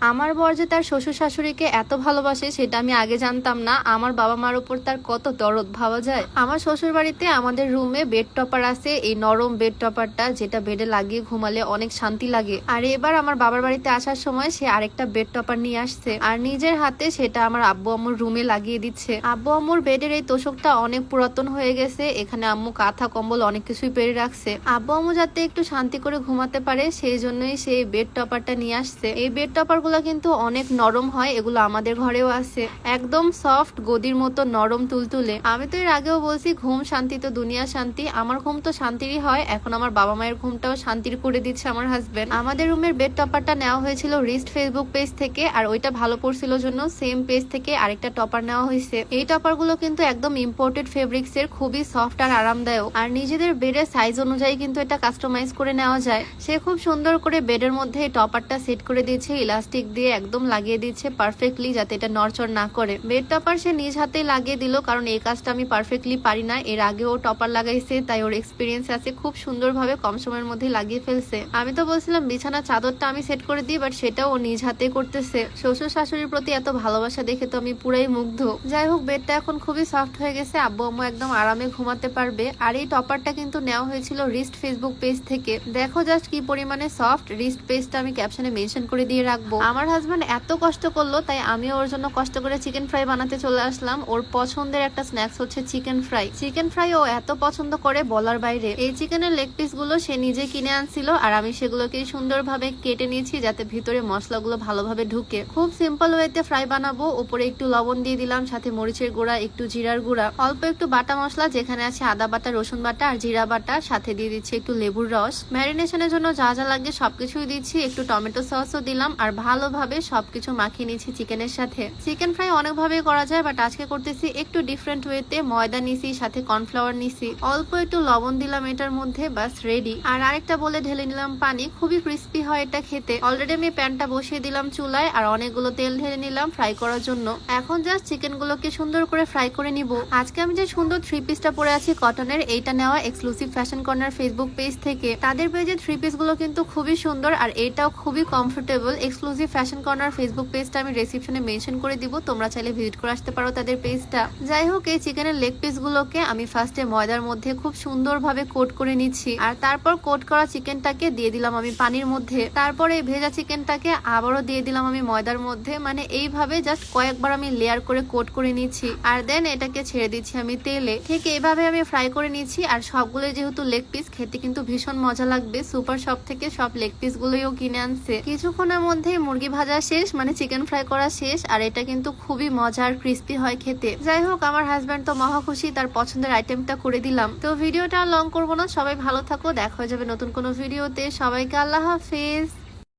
আমার বর যে তার শ্বশুর শাশুড়িকে এত ভালোবাসে, সেটা আমি আগে জানতাম না। আমার বাবা মার উপর তার কত দরদ ভাবা যায়। আমার শ্বশুর বাড়িতে আমাদের রুমে বেড টপার আছে। এই নরম বেড টপারটা যেটা বেডে লাগিয়ে ঘুমালে অনেক শান্তি লাগে। আর এবার আমার বাবার বাড়িতে আসার সময় সে আরেকটা বেড টপার নিয়ে আসছে। আর নিজের হাতে সেটা আমার আব্বু আম্মুর রুমে লাগিয়ে দিচ্ছে। আব্বু আম্মুর বেডের এই তোষকটা অনেক পুরাতন হয়ে গেছে। এখানে আম্মু কাঁথা, কম্বল অনেক কিছুই পেরে রাখছে। আব্বু আম্মু যাতে একটু শান্তি করে ঘুমাতে পারে, সেই জন্যই সেই বেড টপারটা নিয়ে আসছে। এই বেড টপার গুলা কিন্তু অনেক নরম হয়, এগুলো আমাদের ঘরেও আছে। একদম সফট গদির মতো নরম তুলতুলে। আমি তো এর আগেও বলছি, ঘুম শান্তি তো দুনিয়া শান্তি। আমার ঘুম তো শান্তিরই হয়, এখন আমার বাবা মায়ের ঘুমটাও শান্তির করে দিচ্ছে আমার হাজবেন্ড আমাদের রুমের বেড টপারটা নেওয়া হয়েছিল রিস্ট ফেসবুক পেজ থেকে, আর ওইটা ভালো পড়ছিল জন্য সেম পেজ থেকে আরেকটা টপার নেওয়া হয়েছে। এই টপারগুলো কিন্তু একদম ইম্পোর্টেড ফেব্রিক্স এর, খুবই সফট আর আরামদায়ক। আর নিজেদের বেডের সাইজ অনুযায়ী কিন্তু এটা কাস্টমাইজ করে নেওয়া যায়। সে খুব সুন্দর করে বেডের মধ্যে এই টপারটা সেট করে দিয়েছে ইলাস্টিক দিয়ে একদম লাগিয়ে দিচ্ছে পারফেক্টলি যাতে এটা নড়চড় না করে। বেড টপার সে নিজ হাতেই লাগিয়ে দিল, কারণ এই কাজটা আমি পারফেক্টলি পারি না। এর আগেও টপার লাগাইছে, তাই ওর এক্সপিরিয়েন্স আছে, খুব সুন্দরভাবে কম সময়ের মধ্যে লাগিয়ে ফেলছে। আমি তো বলছিলাম বিছানা চাদরটা আমি সেট করে দিই বাট সেটাও ও নিজ হাতে করতেছে। শ্বশুর শাশুড়ির প্রতি এত ভালোবাসা দেখে তো আমি পুরাই মুগ্ধ। যাই হোক বেডটা এখন খুবই সফট হয়ে গেছে, আব্বু আম্মু একদম আরামে ঘুমাতে পারবে। আর এই টপারটা কিন্তু নেওয়া হয়েছিল রিস্ট ফেসবুক পেজ থেকে। দেখো জাস্ট কি পরিমাণে সফট রিস্ট পেজটা আমি ক্যাপশনে মেনশন করে দিয়ে রাখব। আমার হাজবেন্ড এত কষ্ট করল, তাই আমি ওর জন্য কষ্ট করে চিকেন ফ্রাই বানাতে চলে আসলাম। ওর পছন্দের একটা স্ন্যাক্স হচ্ছে চিকেন ফ্রাই চিকেন ফ্রাই ও এত পছন্দ করে বলার বাইরে। এই চিকেনের লেগ পিসগুলো সে নিজে কিনে আনছিল আর আমি সেগুলোকে সুন্দরভাবে কেটে নিয়েছি যাতে ভিতরে মশলাগুলো ভালোভাবে ঢুকে। খুব সিম্পল ওয়েতে ফ্রাই বানাবো। উপরে একটু লবণ দিয়ে দিলাম, সাথে মরিচের গুঁড়া, একটু জিরার গুঁড়া। অল্প একটু বাটা মশলা, যেখানে আছে আদা বাটা, রসুন বাটা আর জিরা বাটা। সাথে দিয়ে দিচ্ছি একটু লেবুর রস। ম্যারিনেশনের জন্য যা যা লাগে সবকিছুই দিচ্ছি। একটু টমেটো সসও দিলাম আর ভালোভাবে সবকিছু মাখিয়ে নিচ্ছি চিকেনের সাথে। চিকেন ফ্রাই অনেকভাবে করা যায় বাট আজকে করতেছি একটু ডিফারেন্ট ওয়েতে ময়দা নিছি, সাথে কর্নফ্লাওয়ার নিছি। অল্প একটু লবণ দিলাম এটার মধ্যে বাস রেডি আর আরেকটা বলে ঢেলে নিলাম পানি। খুবই ক্রিস্পি হয় এটা খেতে। অলরেডি আমি প্যানটা বসিয়ে দিলাম চুলায়, আর অনেকগুলো তেল ঢেলে নিলাম ফ্রাই করার জন্য। এখন জাস্ট চিকেন গুলোকে সুন্দর করে ফ্রাই করে নিব। আজকে আমি যে সুন্দর থ্রি পিসটা পরে আছি কটনের এইটা নেওয়া exclusive fashion corner Facebook page থেকে। তাদের পেজে থ্রি পিসগুলো কিন্তু খুবই সুন্দর, আর এটাও খুবই comfortable exclusive fashion corner Facebook পেজটা আমি রেসিপশনে মেনশন করে দিব। তোমরা চাইলে ভিজিট করে আসতে পারো তাদের পেজটা যাই হোক, এই চিকেনের লেগ পিস গুলোকে আমি ফার্স্টে ময়দার মধ্যে খুব সুন্দরভাবে কোট করে নিচ্ছি। আর তারপর কোট করা চিকেনটাকে দিয়ে দিলাম আমি পানির মধ্যে। তারপরে এই ভেজা চিকেনটাকে আবারও দিয়ে দিলাম আমি ময়দার মধ্যে। মানে এইভাবে জাস্ট কয়েকবার আমি লেয়ার করে কোট করে নিচ্ছি। আর দেন এটাকে ছেড়ে দিচ্ছি আমি তেলে। ঠিক এইভাবে আমি ফ্রাই করে নিচ্ছি। আর সবগুলো যেহেতু লেগ পিস খেতে কিন্তু ভীষণ মজা লাগবে। সুপার শপ থেকে সব লেগ পিস গুলোও কিনে আনছে। কিছুক্ষণের মধ্যে মুরগি ভাজা শেষ মানে চিকেন ফ্রাই করা শেষ, আর এটা কিন্তু খুবই মজার ক্রিস্পি হয় খেতে। যাই হোক, আমার হাজব্যান্ড তো মহা খুশি, তার পছন্দের আইটেমটা করে দিলাম। তো ভিডিওটা লং করব না, সবাই ভালো থাকো, দেখা হয়ে যাবে নতুন কোনো ভিডিওতে সবাইকে আল্লাহ হাফিজ।